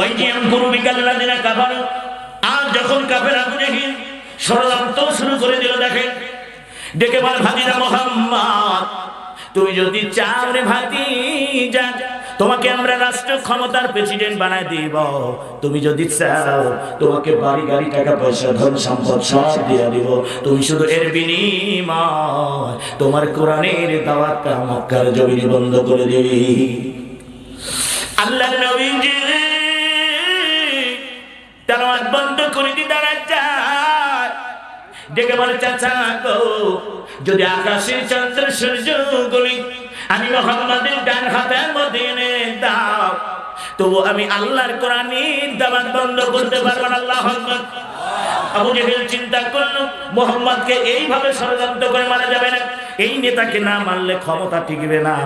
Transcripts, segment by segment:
ওই যে গুরু বিকাল্লা দিনা কাফার। আর যখন কাফের আবু জেহিল ষড়যন্ত্র শুরু করে দিল, দেখেন, ডেকে বল, ভাতিজা মোহাম্মদ, তুমি যদি চাও রে ভাতি যা তোমাকে আমরা রাষ্ট্র ক্ষমতার প্রেসিডেন্ট বানায় দিব। তুমি যদি চাও, তোমাকে বাড়ি, গাড়ি, টাকা, পয়সা, ধন, সম্পদ সব দিয়ে দিব। তুমি শুধু এর বিনিময়, তোমার কোরআনের দাওয়াতটা মক্কার জমিনে বন্ধ করে দিবি। আল্লাহ নবীজি তালাওয়াত বন্ধ করে দি দাঁড়া যায় ডেকে বলে, চাচা গো, যদি আকাশের চন্দ্র সূর্য গুলি আমি মোহাম্মদের ডান হাতের এনে দাও, তবু আমি আল্লাহর কোরআনের দাবাত বন্ধ করতে পারব না, আল্লাহ। আবু জেহেল চিন্তা করল, মোহাম্মদকে এইভাবে ষড়যন্ত্র করে মারা যাবে না এই নেতাকে না মানলে ক্ষমতা টিকবে না।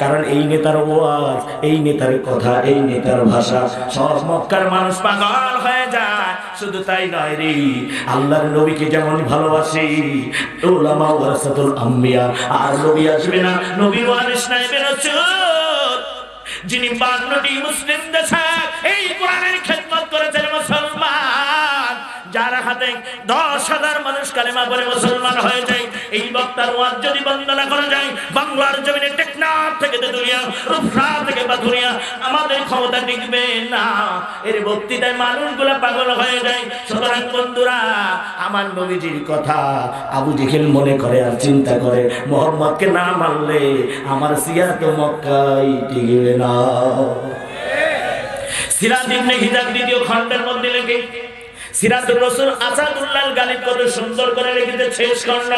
কারণ এই নেতার ওয়াজ, এই নেতার কথা, এই নেতার ভাষা, সব মক্কার মানুষ পাগল হয়ে যায়। শুধু তাই নয় রে, আল্লাহর নবীকে যেমন ভালোবাসি ওলামা ওয়ারাসাতুল আম্বিয়া, আর নবী আসবে না, নবী ওয়ারিস নাই বেরোচ্ছে যিনি বান্নটি মুসলিম দেশে এই কোরআনের যার হাতে দশ হাজার মানুষ কালেমা পরে মুসলমান হয়ে যায়। এই বক্তার ওয়াজ যদি বন্দনা করা যায়, বাংলার জমিনে টেকনাফ থেকে তেতুলিয়া, রূপসা থেকে বাথুরিয়া আমাদের ক্ষমতা টিকবে না। এর বক্তৃতায় মানুষগুলো পাগল হয়ে যায়। সুতরাং বন্ধুরা, আমার নবীজির কথা আবু জেহেল মনে করে আর চিন্তা করে, মোহাম্মদকে না মানলে আমার সিয়াত মক্কাই টিকবে না। সিরাজ ইবনে হিজাব দ্বিতীয় খণ্ডের মধ্যে লেগে সিরাজুর রসুল আসাদুল্লাহ গালিব কত সুন্দর করে লিখেছে, শেষ খণ্ড।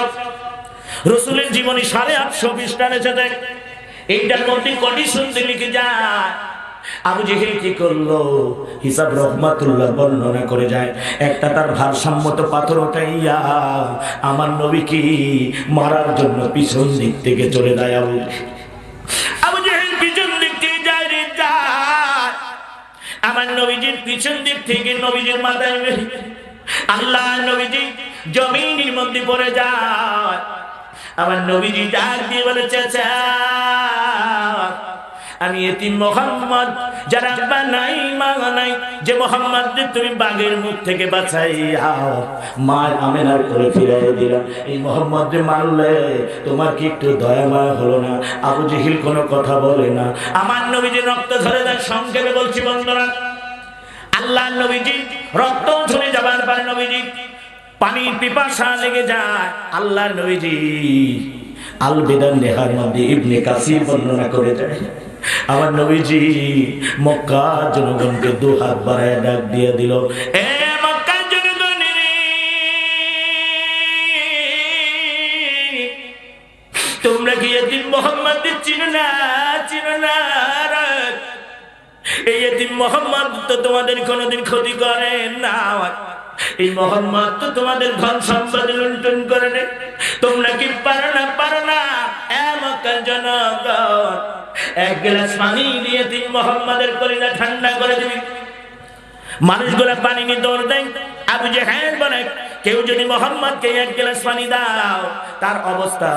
রসুলের জীবনী সাড়ে আটশো পৃষ্ঠা দেখ এইটার মধ্যে কটি শুনতে লিখে যায়। আবু জেহেল কি করল? হিসাব রহমাতুল্লাহ বর্ণনা করে যায়, একটা তার ভারসাম্যত পাথর ওঠাইয়া আমার নবী কি মারার জন্য পিছন দিক থেকে চলে যায় আবু নবীজির পিছন দিক থেকে নবীজির মাথায় আল্লাহ নবীজি জমিনের মধ্যে পড়ে যায়। আমার নবীজি ডাক দিয়ে বলে, চাচা, আমি এটি মোহাম্মদ, যারা আব্বা নাই, মা নাই, যে মোহাম্মদ তুমি বাঘের মুখ থেকে বাঁচাইয়া মা আমেনার করে ফিরাই দিলাম। এই মোহাম্মদ মারলে তোমার কি একটু দয়া মায়া হলো না? আবু জেহিল কোনো কথা বলে না। আমার নবীজি রক্ত ধরে যায়, সংক্ষেপে বলছি, বন্ধুরা আল্লাহ নবীজি, রক্ত ঝরে যাবার পরে নবীজি, পানির পিপাসা লেগে যায়। আল্লাহ নবীজি আল বেদান নেহার মধ্যে ইবনে কাসির বর্ণনা করে যায় আমার নবীজি মক্কা জনগণকে দু হাত বাড়ায় ডাক দিয়ে দিল, এ এই এদিন মোহাম্মদ তো তোমাদের কোনোদিন ক্ষতি করে না। এই মোহাম্মদ তো তোমাদের ধন সম্পদ লুণ্ঠন করে নেই। তোমরা কি পারো না? পারো না। এমকার জনগণ, এক গ্লাস পানি দিয়ে তিন মোহাম্মদের কলিজা ঠান্ডা করে দিবি। মানুষগুলা পানি নিয়ে দৌড় দেয়। আবু হ্যাঁ বলে, কেউ যদি মোহাম্মদকে এক গ্লাস পানি দাও, তার অবস্থা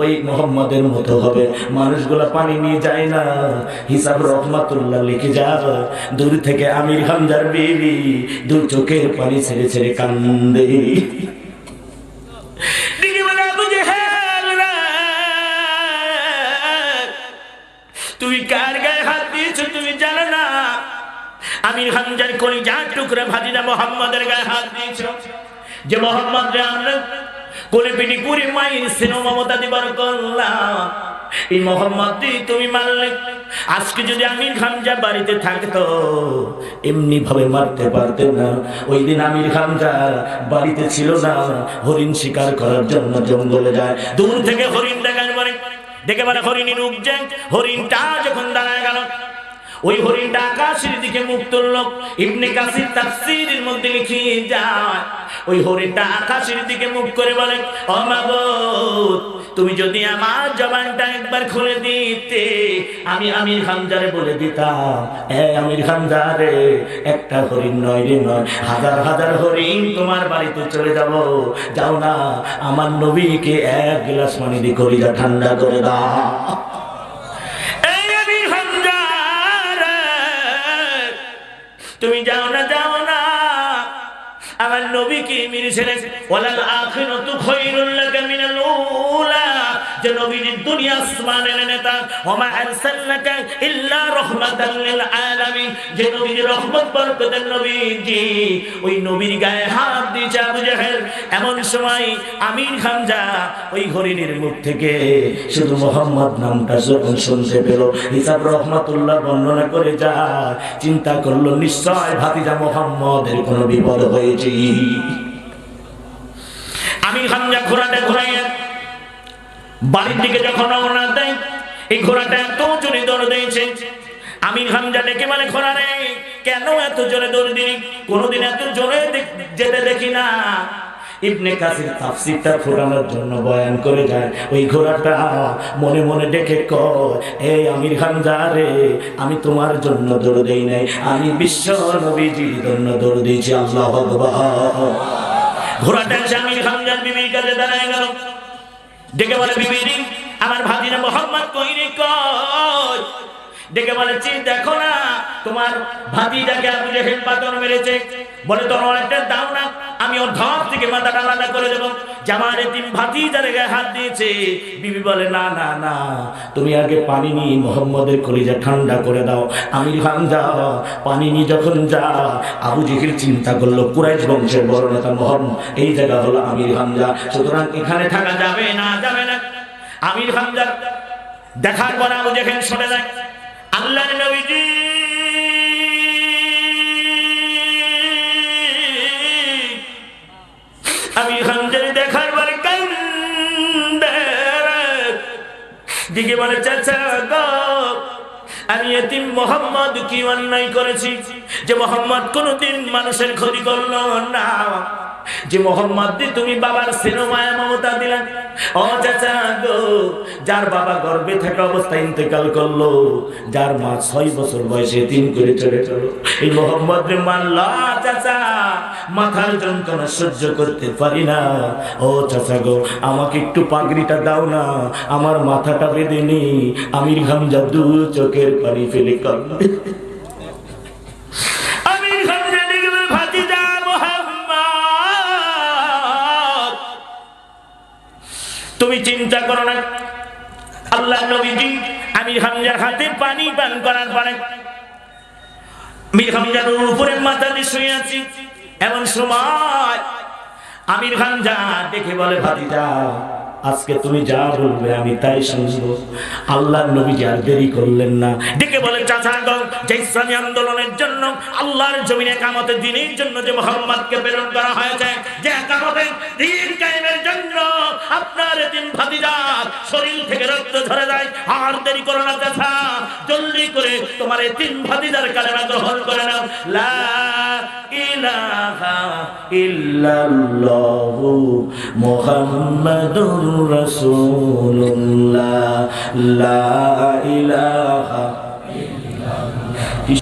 ওই মোহাম্মদের মতো হবে। মানুষগুলো পানি নিয়ে যায় না। হিসাব রহমাতুল্লাহ লিখে যাও দূর থেকে আমির হামজার বেবি দু চোখের পানি ছেড়ে ছেড়ে কান্দে। আমির হামজার কলি যার টুকরা ভাজিনা মোহাম্মদের গায়ে হাত দিয়েছ যে মোহাম্মদ রে আমরা কোলে পিটি করে মায়ের স্নেহ, মমতা দিবার করলাম। এই মোহাম্মদ তুমি মারলে আজকে যদি আমির হামজা বাড়িতে থাকতো এমনি ভাবে মারতে পারতেন না। ওই দিন আমির হামজা বাড়িতে ছিল না, হরিণ শিকার করার জন্য জঙ্গলে যায়। দূর থেকে হরিণ দেখার পরে, দেখে মানে হরিণী রূপ যায় হরিণটা যখন দাঁড়ায় গেল ওই হরিণটা আকাশের দিকে মুখ তুলল। ইবনে কাসির তাফসীরের মধ্যে লিখে যায়, ওই হরিণটা আকাশের দিকে মুখ করে বলে, ও মাবুদ, তুমি যদি আমার জবানটা একবার খুলে দিতে, আমি আমির হামজারে বলে দিতাম। এ আমির হামজারে, একটা হরিণ নয় রে নয়, হাজার হাজার হরিণ তোমার বাড়িতে চলে যাব। যাও না, আমার নবীকে এক গ্লাস পানি দিয়ে কলিজা ঠান্ডা করে দাও। তুমি যাও না যাও না। আমার নবী কি মেরেছিলেন ওয়ালাল আখিরাতু খায়রুল লাকা মিনাল উলা। যে নবীজি দুনিয়া আসমানের নেতা। আরসালনাকা ইল্লা রাহমাতাল লিল আলামিন। যে রহমত, বরকতের নবীজি, ওই নবীর গায়ে হাত আবু জাহেল। এমন সময় ওই মুখ থেকে শুধু মোহাম্মদ নামটা যখন শুনতে পেল, হিসাব রহমাতুল্লাহ বর্ণনা করে যা চিন্তা করল, নিশ্চয় ভাতিজা মোহাম্মদের কোনো বিপদ হয়েছে। আমি হামজা ঘোড়াটা ঘোরাইয়া বাড়ির দিকে যখন রওনা দেয়, এই ঘোড়াটা এত জোরে দৌড় দিয়েছে। আমি হামজা ডেকে মানে ঘোড়া রে? কেন এত জোরে দৌড় দিই কোনোদিন এত জোরে যেতে দেখি না। ইবনে কাসির তাফসীরটা ফোটানোর জন্য বয়ান করে যায়। ওই ঘোড়াটা মনে মনে ডেকে কয় এই আমির হামজা রে, আমি তোমার জন্য দৌড় দেই নাই। আমি বিশ্ব নবীজির জন্য দৌড় দিয়েছি, আল্লাহ আকবার। ঘোড়াটা আমির হামজার বিবির কাছে দাঁড়ায় গেল। ডেকে বলে বিবি আমার ভাতিনা মোহাম্মদ কই? ডেকে বলে চি দেখো না, তোমার ভাতিজাকে আবু জেহেল পাথর মেরেছে। বলে তোমার একটা দাও না, আমি ওর ধর থেকে মাথাটা আলাদা করে দেবো। জামার তিন ভাতিজার গায়ে হাত দিয়েছে, বিবি বলে, না না না, তুমি আগে পানি নিয়ে মোহাম্মদের কলিজা ঠান্ডা করে দাও। আমির খান পানি নিয়ে যখন যা, আবু জেহেল চিন্তা করল, কুরাইশ বংশের বড় নেতা মোহাম্মদ, এই জায়গা হলো আমির হামজা সুতরাং এখানে থাকা যাবে না যাবে না। আমির হামজা দেখার পর আবু জেহেল সরে যায়। আল্লাহ নবীজি। আমি হামজার দেখার পরে দিকে আমি এতিম মোহাম্মদ কি অন্যায় করেছি? যে মোহাম্মদ কোনোদিন মানুষের ক্ষতি করল না। যে মোহাম্মদ তুমি বাবার সিনেমায় মমতা দিলেন। যার বাবা গর্বে থাকা অবস্থায় ইন্তেকাল করল, যার মা ছয় বছর বয়সে তিন করে চলে চলো এই মোহাম্মদ চাচা, মাথার যন্ত্রণা সহ্য করতে পারি না। ও চাচা গো, আমাকে একটু পাগড়িটা দাও না, আমার মাথাটা বেঁধে নি। আমির হামজা দু চোখের পানি ফেলে কাঁদে তুমি চিন্তা করো না। আল্লাহ নবীজি আমির হামজার হাতে পানি পান করার পরে আমির হামজার উপরে মাথা দিয়ে শুয়ে আছি। এমন সময় আমির যা দেখে বলে, ভাতিজা আজকে তুমি যা বলবে আমি তাই শুনব। আল্লাহর নবী আর দেরি করলেন না। ডেকে বলে, চাচা গো, যে ইসলামী আন্দোলনের জন্য আল্লাহর জমিনে কামতের দিনের জন্য যে মোহাম্মদকে প্রেরণ করা হয়েছে, যে কামতের দিন কায়েমের জন্য আপনার তিন ভাতিজার শরীর থেকে রক্ত ঝরে যায়, আর দেরি করো না চাচা। জলদি করে তোমার এই তিন ভাতিজার কালেমা গ্রহণ করে নাও। লা ইলাহা ইল্লাল্লাহু মুহাম্মাদুর রাসূলুল্লাহ লা ইলাহা